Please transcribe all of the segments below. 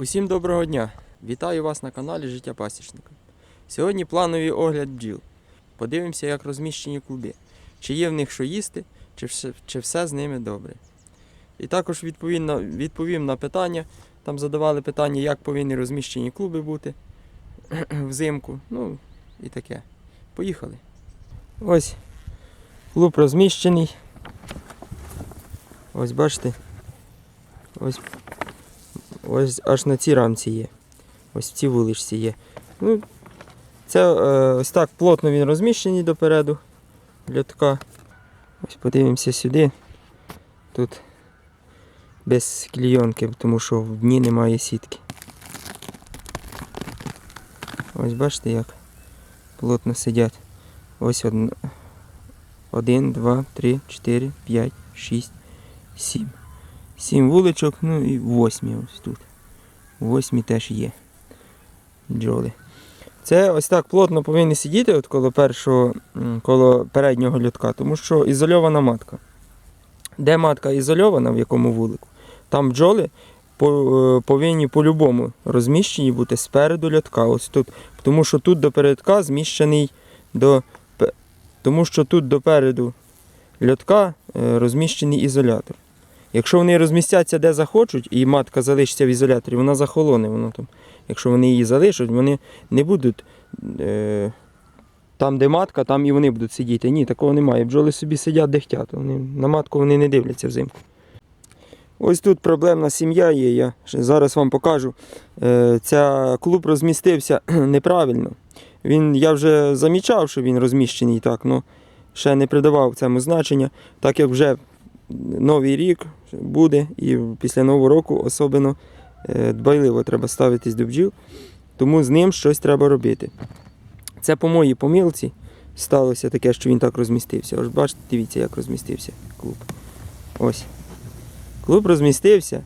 Усім доброго дня! Вітаю вас на каналі Життя Пасічника. Сьогодні плановий огляд бджіл. Подивимося, як розміщені клуби. Чи є в них що їсти, чи все, чи все з ними добре. І також відповім на, відповім на питання. Там задавали питання, як повинні розміщені клуби бути взимку. Ну і таке. Поїхали. Ось клуб розміщений. Ось бачите. Ось Ось аж на цій рамці є. Ось в цій вуличці є. Ну, це е, ось так плотно він розміщений допереду. Льотка. Ось подивимося сюди. Тут без клійонки, тому що в дні немає сітки. Ось бачите, як плотно сидять. Ось один, один, два, три, чотири, п'ять, шість, сім. Сім вуличок, ну і восьмі ось тут. Восьмі теж є. Бджоли. Це ось так плотно повинні сидіти от коло першого, коло переднього льотка, тому що ізольована матка. Де матка ізольована, в якому вулику, там бджоли е, повинні по-любому розміщені бути спереду льотка. Ось тут. Тому що тут до передка зміщений до. Тому що тут допереду льотка е, розміщений ізолятор. Якщо вони розмістяться де захочуть, і матка залишиться в ізоляторі, вона захолоне. Воно там. Якщо вони її залишать, вони не будуть е, там, де матка, там і вони будуть сидіти. Ні, такого немає. Бджоли собі сидять де хтять. Вони, на матку вони не дивляться взимку. Ось тут проблемна сім'я є. Я зараз вам покажу. Е, ця клуб розмістився неправильно. Він, я вже замічав, що він розміщений так, але ще не придавав цьому значення, так як вже новий рік буде, і після нового року особливо е, дбайливо треба ставитись до бджіл, тому з ним щось треба робити. Це по моїй помилці сталося таке, що він так розмістився. Ось бачите, дивіться, як розмістився клуб. Ось. Клуб розмістився.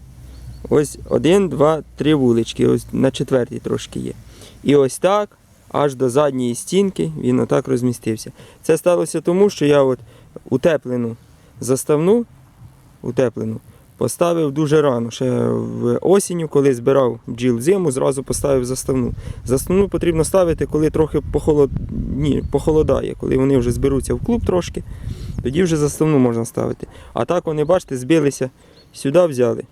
Ось один, два, три вулички. Ось на четвертій трошки є. І ось так, аж до задньої стінки, він отак розмістився. Це сталося тому, що я от утеплену заставну утеплену поставив дуже рано. Ще в осінню, коли збирав бджіл зиму, зразу поставив заставну. Заставну потрібно ставити, коли трохи похолод... Ні, похолодає, коли вони вже зберуться в клуб трошки, тоді вже заставну можна ставити. А так вони, бачите, збилися, сюди взяли.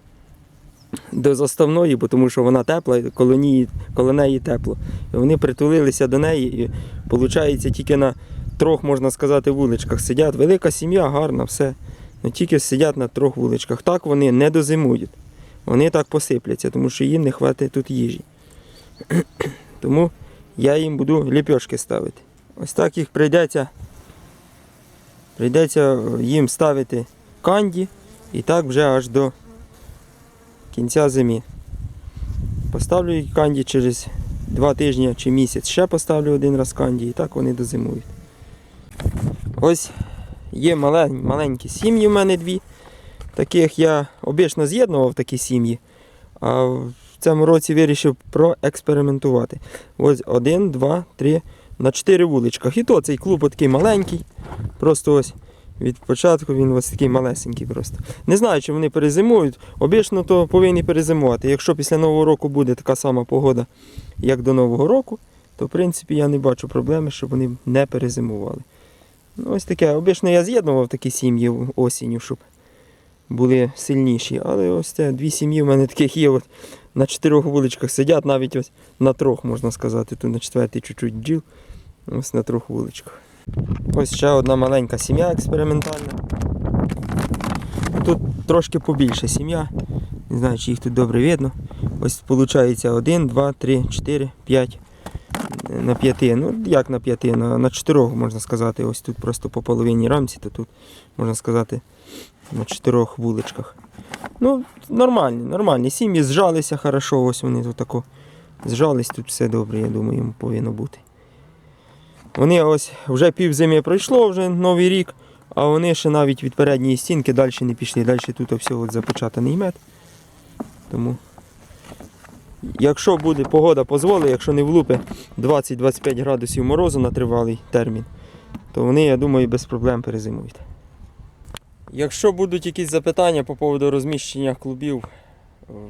До заставної, бо тому що вона тепла, коло коло неї тепло. І вони притулилися до неї, і виходить, тільки на трьох, можна сказати, вуличках сидять. Велика сім'я, гарна, все. Ну тільки сидять на трьох вуличках. Так вони не дозимують. Вони так посипляться, тому що їм не вистачить тут їжі. Тому я їм буду ліпьошки ставити. Ось так їх прийдеться, прийдеться їм ставити канді і так вже аж до кінця зими. Поставлю канді через два тижні чи місяць. Ще поставлю один раз канді і так вони дозимують. Ось Є малень, маленькі сім'ї в мене дві. Таких я обично з'єднував такі сім'ї. А в цьому році вирішив проекспериментувати. Ось один, два, три, на чотири вуличках. І то цей клуб такий маленький. Просто ось від початку він ось такий малесенький просто. Не знаю, чи вони перезимують. Обично то повинні перезимувати. Якщо після Нового року буде така сама погода, як до Нового року, то в принципі я не бачу проблеми, щоб вони не перезимували. Ось таке. Обично я з'єднував такі сім'ї осінню, щоб були сильніші. Але ось це дві сім'ї в мене таких є. От на чотирьох вуличках сидять, навіть ось на трьох, можна сказати. Тут на четвертій чуть-чуть бджіл. Ось на трьох вуличках. Ось ще одна маленька сім'я експериментальна. Тут трошки побільше сім'я. Не знаю, чи їх тут добре видно. Ось виходить 1, 2, 3, 4, 5 на п'яти. Ну, як на п'яти, на, на чотирьох можна сказати. Ось тут просто по половині рамці, то тут можна сказати на чотирьох вуличках. Ну, нормальні, нормальні. Сім'ї зжалися хорошо, ось вони тут тако зжались, тут все добре, я думаю, йому повинно бути. Вони ось вже пів зими пройшло, вже новий рік, а вони ще навіть від передньої стінки далі не пішли. Далі тут все от запечатаний мед. Тому Якщо буде погода дозволить, якщо не влупи 20-25 градусів морозу на тривалий термін, то вони, я думаю, без проблем перезимують. Якщо будуть якісь запитання по поводу розміщення клубів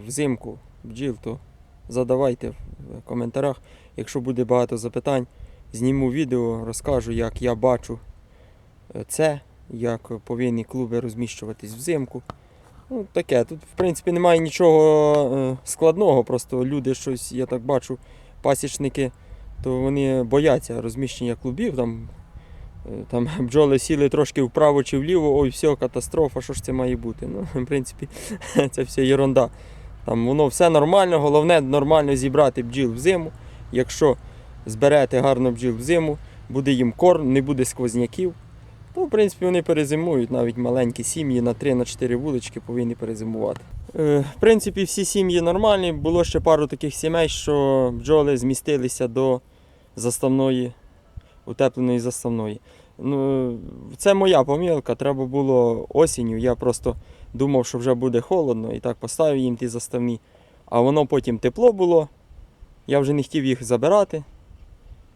взимку бджіл, то задавайте в коментарях. Якщо буде багато запитань, зніму відео, розкажу, як я бачу це, як повинні клуби розміщуватись взимку. Ну, таке. Тут, в принципі, немає нічого е, складного, просто люди щось, я так бачу, пасічники, то вони бояться розміщення клубів. Там, е, там бджоли сіли трошки вправо чи вліво, ой, все, катастрофа, що ж це має бути? Ну, в принципі, це все ерунда. Там воно все нормально, головне нормально зібрати бджіл взиму. Якщо зберете гарно бджіл взиму, буде їм корм, не буде сквозняків. То, в принципі, вони перезимують, навіть маленькі сім'ї на 3-4 вулички повинні перезимувати. Е, в принципі, всі сім'ї нормальні. Було ще пару таких сімей, що бджоли змістилися до заставної, утепленої заставної. Ну, це моя помилка, треба було осінню. Я просто думав, що вже буде холодно, і так поставив їм ті заставні. А воно потім тепло було. Я вже не хотів їх забирати.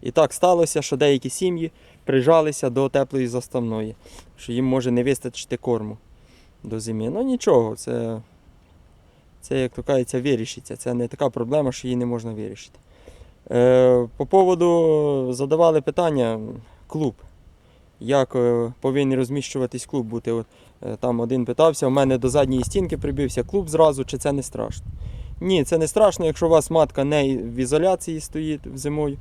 І так сталося, що деякі сім'ї прижалися до теплої заставної, що їм може не вистачити корму до зими. Ну нічого, це, це як то кажеться, вирішиться. Це не така проблема, що її не можна вирішити. Е, по поводу задавали питання клуб. Як е, повинен розміщуватись клуб бути? От, е, там один питався, у мене до задньої стінки прибився клуб зразу, чи це не страшно? Ні, це не страшно, якщо у вас матка не в ізоляції стоїть зимою,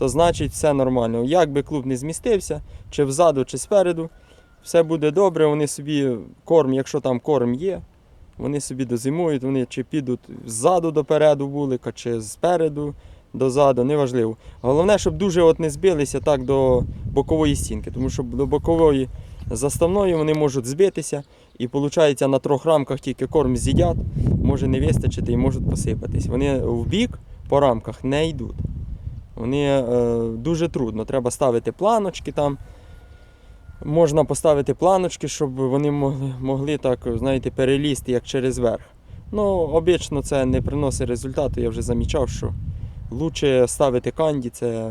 то значить все нормально. Як би клуб не змістився, чи взаду, чи спереду, все буде добре, вони собі корм, якщо там корм є, вони собі дозимують, вони чи підуть ззаду допереду вулика, чи спереду дозаду, неважливо. Головне, щоб дуже от не збилися так до бокової стінки, тому що до бокової заставної вони можуть збитися, і виходить на трьох рамках тільки корм з'їдять, може не вистачити і можуть посипатись. Вони в бік по рамках не йдуть. Вони е, дуже трудно. Треба ставити планочки там. Можна поставити планочки, щоб вони могли, могли так, знаєте, перелізти як через верх. Ну, обично це не приносить результату. Я вже замічав, що краще ставити канді, це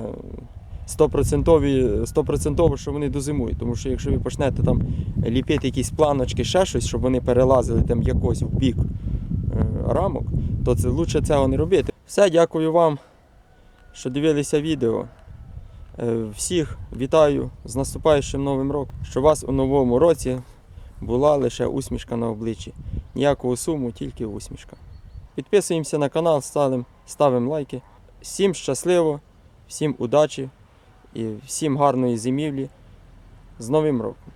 100%, 100% що вони дозимують. Тому що якщо ви почнете там ліпити якісь планочки, ще щось, щоб вони перелазили там якось в бік е, рамок, то це краще цього не робити. Все, дякую вам, що дивилися відео. Е, Всіх вітаю з наступаючим новим роком. Щоб у вас у новому році була лише усмішка на обличчі. Ніякого суму, тільки усмішка. Підписуємося на канал, ставимо лайки. Всім щасливо, всім удачі і всім гарної зимівлі. З Новим роком!